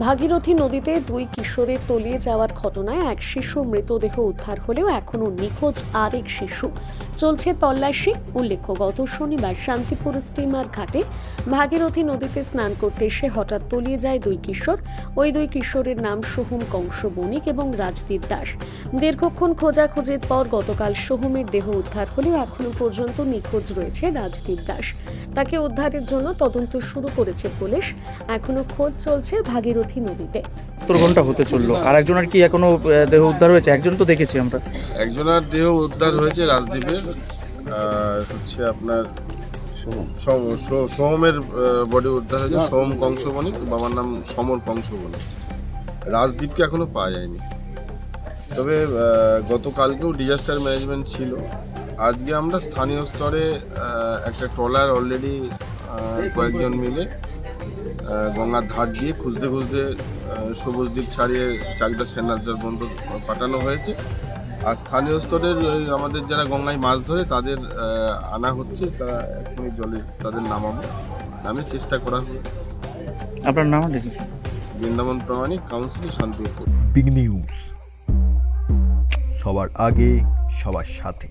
ভাগীরথী নদীতে দুই কিশোরের তলিয়ে যাওয়ার ঘটনায় এক শিশু মৃতদেহ উদ্ধার হলেও এখনও নিখোঁজ আরেক শিশু। চলছে তল্লাশি। উল্লেখ্য, গত শনিবার শান্তিপুর স্টিমার ঘাটে ভাগীরথী নদীতে স্নান করতে এসে হঠাৎ তলিয়ে যায় দুই কিশোর। ওই দুই কিশোরের নাম সোহম কংস বণিক এবং রাজদীপ দাস। দীর্ঘক্ষণ খোঁজাখুঁজির পর গতকাল সোহমের দেহ উদ্ধার হলেও এখনও পর্যন্ত নিখোঁজ রয়েছে রাজদীপ দাস। তাকে উদ্ধারের জন্য তদন্ত শুরু করেছে পুলিশ। এখনও খোঁজ চলছে ভাগীরথী নদীতে। সত্তর ঘণ্টা হতে চলল। আর একজনের কি এখনও দেহ উদ্ধার হয়েছে? একজন তো দেখেছি আমরা। একজনের দেহ উদ্ধার হয়েছে রাজদ্বীপের। হচ্ছে আপনার সোহমের বডি উদ্ধার হয়েছে। সোম কংসবণিক বাবার নাম সমর কংসবণিক রাজদ্বীপকে এখনও পাওয়া যায়নি। তবে গতকালকেও ডিজাস্টার ম্যানেজমেন্ট ছিল। আজকে আমরা স্থানীয় স্তরে একটা ট্রলার অলরেডি কয়েকজন মিলে গঙ্গার ধার দিয়ে খুঁজতে খুঁজতে সবুজ দ্বীপ ছাড়িয়ে চাকদা সেনার্জার পর্যন্ত পাঠানো হয়েছে। আর স্থানীয় স্তরের ওই আমাদের যারা গঙ্গায় মাছ ধরে তাদের আনা হচ্ছে। তারা এখনই জলে তাদের নামাবো। নামে চেষ্টা করা হবে। আপনার নাম Brindaban Pramanik council Santipur. Big news সবার আগে সবার সাথে।